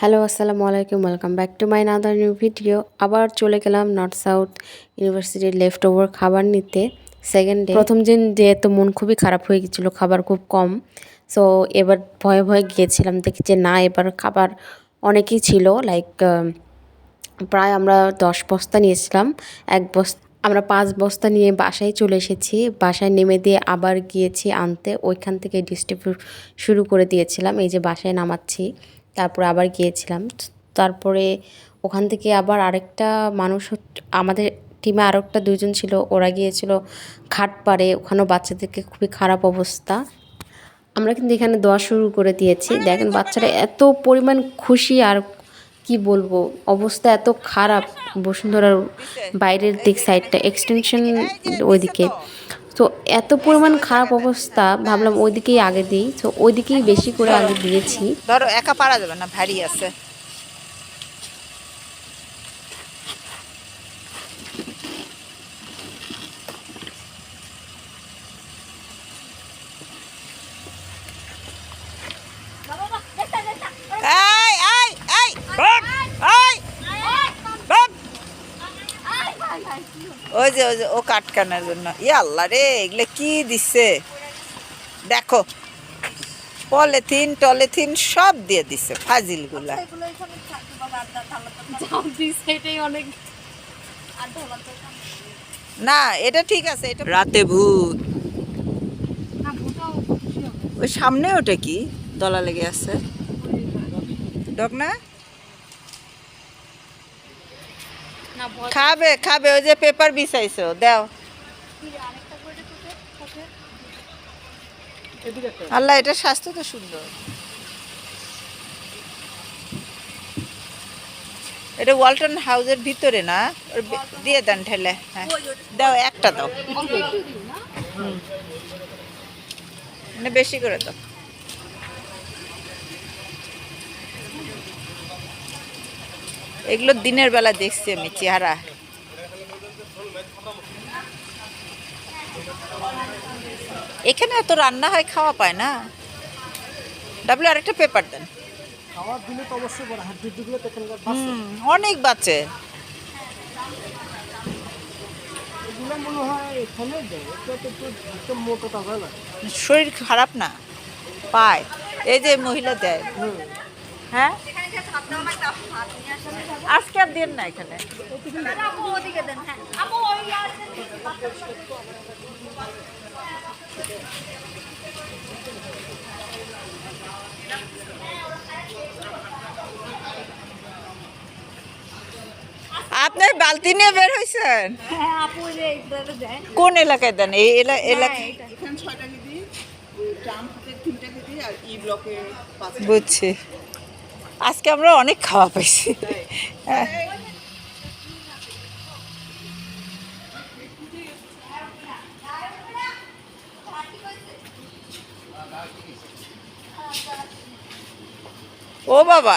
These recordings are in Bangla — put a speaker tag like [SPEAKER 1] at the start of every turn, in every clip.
[SPEAKER 1] হ্যালো আসসালামু আলাইকুম welcome back to my another new video আবার চলে গেলাম নর্থ সাউথ ইউনিভার্সিটির লেফট ওভার খাবার নিতে। সেকেন্ড ডে প্রথম দিন যেহেতু মন খুবই খারাপ হয়ে গেছিল, খাবার খুব কম। সো এবার ভয়ে ভয়ে গিয়েছিলাম, দেখি যে না, এবার খাবার অনেকই ছিল। লাইক প্রায় আমরা দশ বস্তা নিয়েছিলাম, এক বস্তা আমরা পাঁচ বস্তা নিয়ে বাসায় চলে এসেছি। বাসায় নেমে দিয়ে আবার গিয়েছি আনতে। ওইখান থেকে ডিস্ট্রিবিউট শুরু করে দিয়েছিলাম। এই যে বাসায় নামাচ্ছি। তারপরে আবার গিয়েছিলাম। তারপরে ওখান থেকে আবার আরেকটা মানুষ আমাদের টিমে আরও একটা দুজন ছিল, ওরা গিয়েছিল খাট পাড়ে ওখানেও বাচ্চাদেরকে খুবই খারাপ অবস্থা। আমরা কিন্তু এখানে দোয়া শুরু করে দিয়েছি। দেখেন বাচ্চারা এত পরিমাণ খুশি আর কি বলব, অবস্থা এত খারাপ। বসুন্ধরার বাইরের দিক সাইডটা এক্সটেনশন ওইদিকে। তো এত পরিমাণ খারাপ অবস্থা ভাবলাম ওইদিকেই আগে দিই। তো ওইদিকেই বেশি করে আগে দিয়েছি।
[SPEAKER 2] ধরো একা পারা যাবে না, ভারী আছে এই, এই, এই, বাপ, এই, বাপ। ওই যে ওই যে ও কাটকানোর জন্য। ই আল্লাহ রে এগুলো কি দিচ্ছে দেখো পলিথিন টলিথিন সব দিয়ে দিছে ফাজিলগুলা না এটা ঠিক আছে এটা রাতে ভূত। ওই সামনে ওটা কি? দলা লেগে আছে। ডক না? খাবে খাবে ওই যে পেপার বিছাইছো দাও। আল্লাহ এটা স্বাস্থ্য তো সুন্দর। এটা ওয়ালটন হাউসের ভিতরে না? দিয়ে দেন ঠেলে হ্যাঁ। দাও একটা দাও। হুম। বেশি করে দাও। এগুলো দিনের বেলা দেখছি আমি চেহারা। এখানে এত রান্না হয় খাওয়া পায় না। ডাবলু আরেকটা পেপার দেন। অনেক বাচ্চে
[SPEAKER 3] মনে হয় একটু একটু হয়
[SPEAKER 2] শরীর খারাপ না পায়। এই যে মহিলা দেয়। হ্যাঁ? আজকে আর দিন না এখানে। আপনার বালতি নিয়ে বের হয়েছেন কোন এলাকায় দেন? এই এলা- এলাকায় বুঝছি। আজকে আমরা অনেক খাওয়া পাইছি। ও বাবা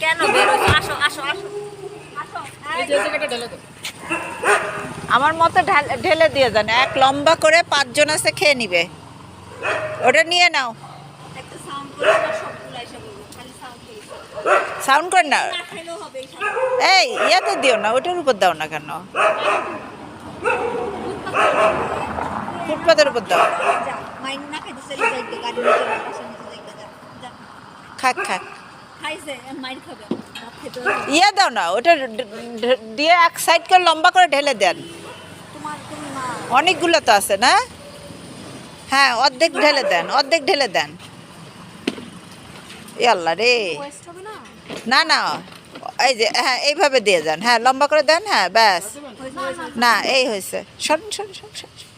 [SPEAKER 4] কেন বেরোছো আসো আসো আসো
[SPEAKER 2] আমার মতো ঢাল- দিয়ে দেন এক লম্বা করে পাঁচজন আছে, খেয়ে নিবে। ওটা নিয়ে নাও।
[SPEAKER 4] সাউন্ড করে না। এই,
[SPEAKER 2] ইয়াতে দিও না, ওটার উপর দাও না কেন? ফুটপাতের উপর দাও। খাক খাক।
[SPEAKER 4] খাইছে খাবে।
[SPEAKER 2] ইয়ে দাও না ওটা দিয়ে এক সাইড করে লম্বা করে ঢেলে দেন। অনেকগুলো তো আছে না? হ্যাঁ অর্ধেক ঢেলে দেন অর্ধেক ঢেলে দেন। এ আল্লাহ রে।
[SPEAKER 4] না?
[SPEAKER 2] না না এই যে হ্যাঁ এইভাবে দিয়ে যান হ্যাঁ লম্বা করে দেন হ্যাঁ ব্যাস। না এই হয়েছে। সরেন সরেন সরেন সরেন।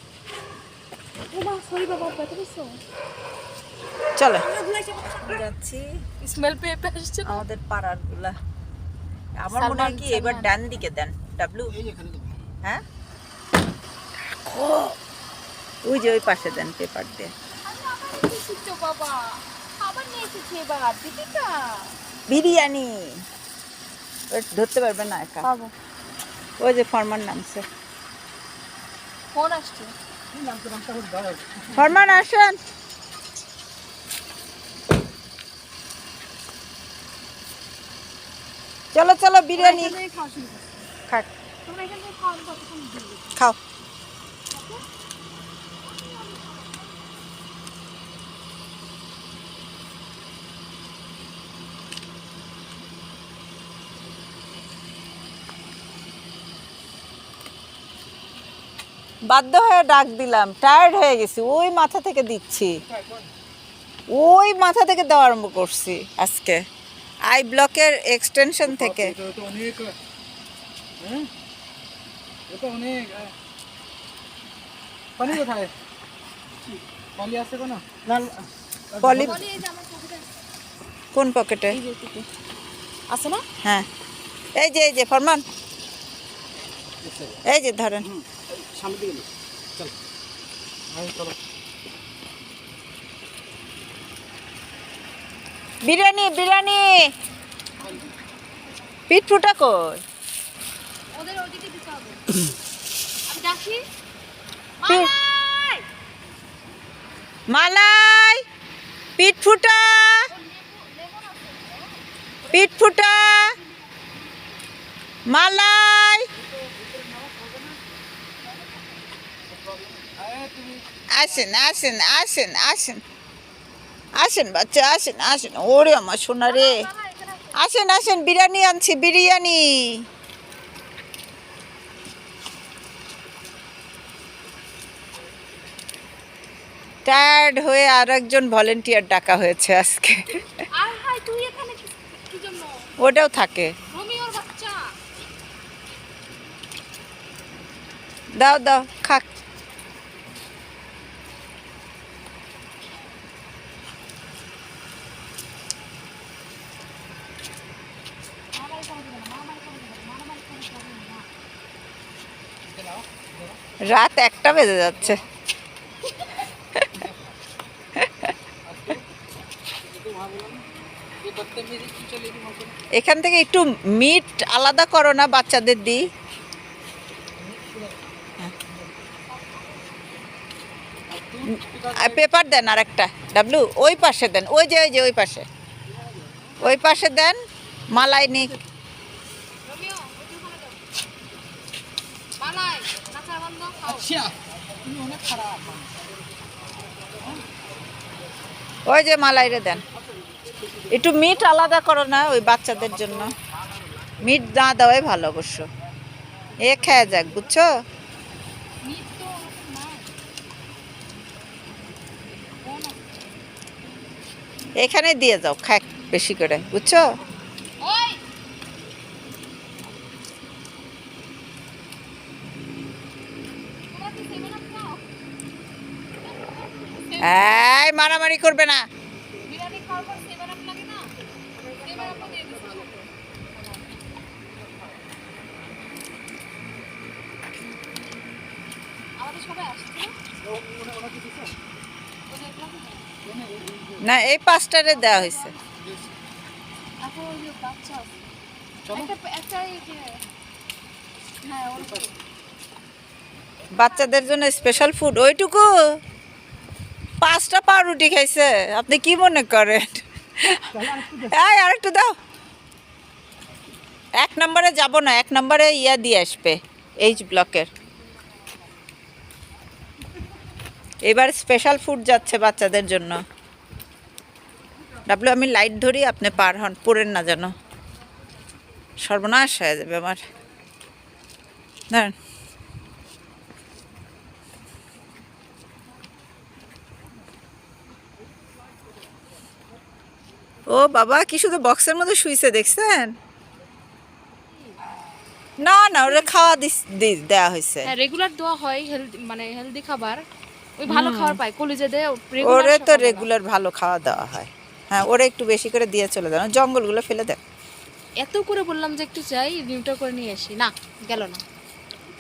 [SPEAKER 4] ওমা সরি বাবা কত কিছু
[SPEAKER 2] চলো। যাচ্ছি।
[SPEAKER 4] স্মেল পেয়ে আসছে
[SPEAKER 2] আমাদের পাড়ারগুলা। আমার মনে হয় কি এবার ডান দিকে দেন ডাবলু হ্যাঁ? ওই যে ওই পাশে দেন পেপার দিয়ে। বিরিয়ানি। ধরতে পারবে না একা। ওই যে ফরমান নামছে।
[SPEAKER 4] ফোন আসছে।
[SPEAKER 2] ফরমান আসেন। চলো চলো বিরিয়ানি। খাক। খাও। বাধ্য হয়ে ডাক দিলাম। টায়ার্ড হয়ে গেছি। ওই মাথা থেকে দিচ্ছি। ওই মাথা থেকে দেওয়া আরম্ভ করছি আজকে। আই ব্লকের এক্সটেনশন থেকে।
[SPEAKER 3] হ্যাঁ? হ্যাঁ। কোনো?
[SPEAKER 4] পকেটে আছে না?
[SPEAKER 2] হ্যাঁ। এই যে এই যে ফরমান। এই যে। ধরেন।
[SPEAKER 3] সামনে দিকে চল। হ্যাঁ চলো।
[SPEAKER 2] বিরিয়ানি বিরিয়ানি। পিঠ ফুটা কই?
[SPEAKER 4] ওদের ওদিকে দিতে হবে। আমি ডাকি
[SPEAKER 2] পি-
[SPEAKER 4] মালাই!
[SPEAKER 2] মালাই! পিঠ ফুটা। পিঠ ফুটা। মালাই! আসেন আসেন আসেন আসেন। আসেন বাচ্চা আসেন আসেন। ওরে আমার সোনা রে আসেন আসেন বিরিয়ানি আনছি বিরিয়ানি। টায়ার্ড হয়ে আর একজন ভলেন্টিয়ার ডাকা হয়েছে আজকে। ওটাও থাকে। দাও দাও খাক। রাত একটা বেজে যাচ্ছে। এখান থেকে একটু মিট আলাদা করো না, বাচ্চাদের দিই। পেপার দেন আর একটা ডাবলু ওই পাশে দেন, ওই যে ওই যে, ওই পাশে। ওই পাশে দেন, মালাই নিক
[SPEAKER 4] রোমিও ওই ওখানে দাও মালাই নাচা বন্ধ খাও
[SPEAKER 3] আচ্ছা তুমি অনেক খারাপ।
[SPEAKER 2] ওই যে মালাইরে দেন। একটু মিট আলাদা করো না ওই বাচ্চাদের জন্য। মিট না দেওয়াই ভালো অবশ্য। এ খেয়ে যাক বুঝছ? এখানে দিয়ে যাও খাক বেশি করে বুঝছ
[SPEAKER 4] ওই তোমরা কি সেভেন আপ খাও
[SPEAKER 2] এই মারামারি করবে না।
[SPEAKER 4] না?
[SPEAKER 2] এই পাঁচটারে দেওয়া হয়েছে।
[SPEAKER 4] যে হ্যাঁ
[SPEAKER 2] বাচ্চাদের জন্য স্পেশাল ফুড ওইটুকু? পাঁচটা পাউরুটি খাইছে। আপনি কি মনে করেন? আর একটু দাও। এক নম্বরে যাব না, এক নম্বরে ইয়া দিয়ে আসবে এইচ ব্লকের এবার স্পেশাল ফুড যাচ্ছে বাচ্চাদের জন্য। ডাবলু আমি লাইট ধরি, আপনি পার হন, পড়েন না যেন। সর্বনাশ হয়ে যাবে আমার। দাঁড়ান ও বাবা কি শুধু বক্সের মধ্যে শুইছে দেখছেন? না না ওরা খাওয়া দেওয়া হয়েছে।
[SPEAKER 4] হ্যাঁ, রেগুলার দেওয়া হয় মানে হেলদি খাবার। ওই ভালো খাবার পায় কলেজে দেয়
[SPEAKER 2] ওরে তো রেগুলার ভালো খাওয়া দেওয়া হয়। হ্যাঁ ওরে একটু বেশি করে দিয়ে চলে দাও জঙ্গলগুলো ফেলে দেয়
[SPEAKER 4] এত করে বললাম যে একটু চাই নিউটা করে নিয়ে আসি। না গেল না।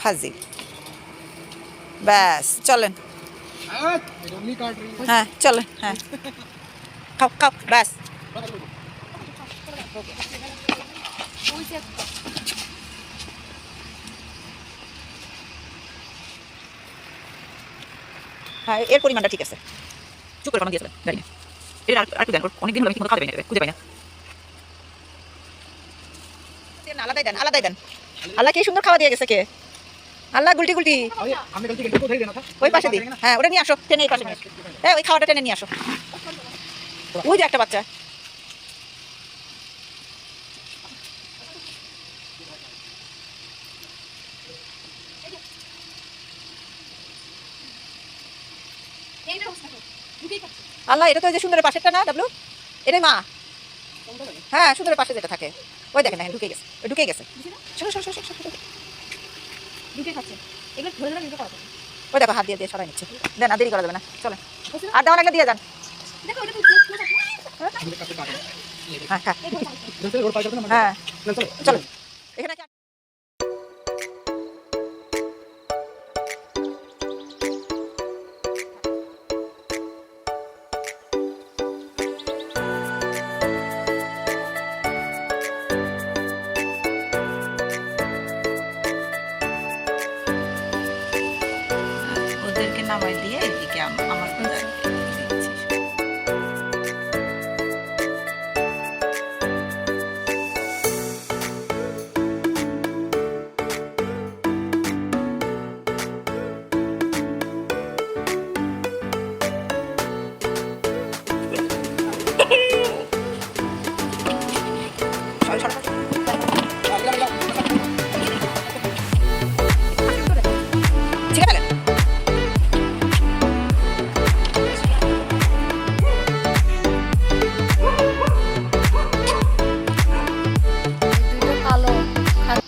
[SPEAKER 2] ফাজি ব্যাস চলেন। হ্যাঁ চলেন হ্যাঁ। খাও খাও ব্যাস। হ্যাঁ, এর পরিমাণটা ঠিক আছে। চুপ করে হলো খুঁজে পাই না। আলাদাই দেন আলাদাই দেন। আল্লাহ কি সুন্দর খাওয়া দিয়ে গেছে কে? আল্লাহ, গুলটি গুলটি। ওই পাশে দিই। হ্যাঁ ওটা নিয়ে আসো, টেনে এই পাশে নিয়ে হ্যাঁ ওই খাওয়াটা টেনে নিয়ে আসো। ওই যে একটা বাচ্চা। আল্লাহ এটা তো ওই যে সুন্দরের পাশেরটা না ডাবলু? এটাই মা। হ্যাঁ সুন্দরের পাশে যেটা থাকে। ওই দেখেন দেখেন ঢুকে গেছে ঢুকে গেছে। শোনো শোনো শোনো শোনো, শোনো।
[SPEAKER 3] ঢুকে খাচ্ছে। এগুলো ধরে ধরে নিতে
[SPEAKER 2] ওই দেখো হাত দিয়ে দিয়ে সরাই নিচ্ছে। দেন আর দেরি করা যাবে না চলে। আর দেওয়া লাগলে দিয়ে যান।
[SPEAKER 3] হ্যাঁ ওটা তো close,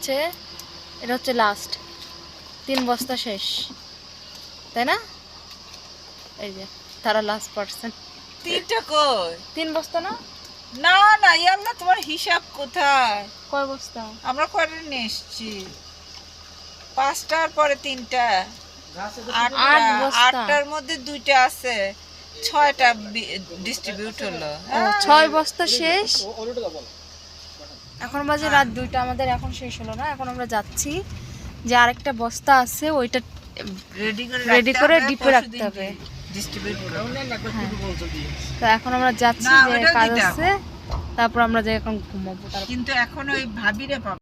[SPEAKER 3] খাচ্ছে
[SPEAKER 4] এটা হচ্ছে লাস্ট তিন বস্তা শেষ তাই না? এই যে তারা লাস্ট পার্সন
[SPEAKER 2] তিনটা কই?
[SPEAKER 4] তিন বস্তা না?
[SPEAKER 2] না না ইয়াল্লা তোমার হিসাব কোথায়?
[SPEAKER 4] কয় বস্তা?
[SPEAKER 2] আমরা কয়টা নিয়ে এসছি? পাঁচটার পরে তিনটা। আটটার মধ্যে দুইটা আছে। ছয়টা ডিস্ট্রিবিউট হলো।
[SPEAKER 4] ছয় বস্তা শেষ। এখন বাজে রাত দুইটা আমাদের এখন শেষ হলো না এখন আমরা যাচ্ছি যে আরেকটা বস্তা আছে ওইটা
[SPEAKER 2] রেডি করে
[SPEAKER 4] ডিপে রাখতে হবে। তো এখন আমরা যাচ্ছি যে কাজ আছে তারপর আমরা যে এখন ঘুমাবো
[SPEAKER 2] কিন্তু এখন ওই ভাবিরে পাবো।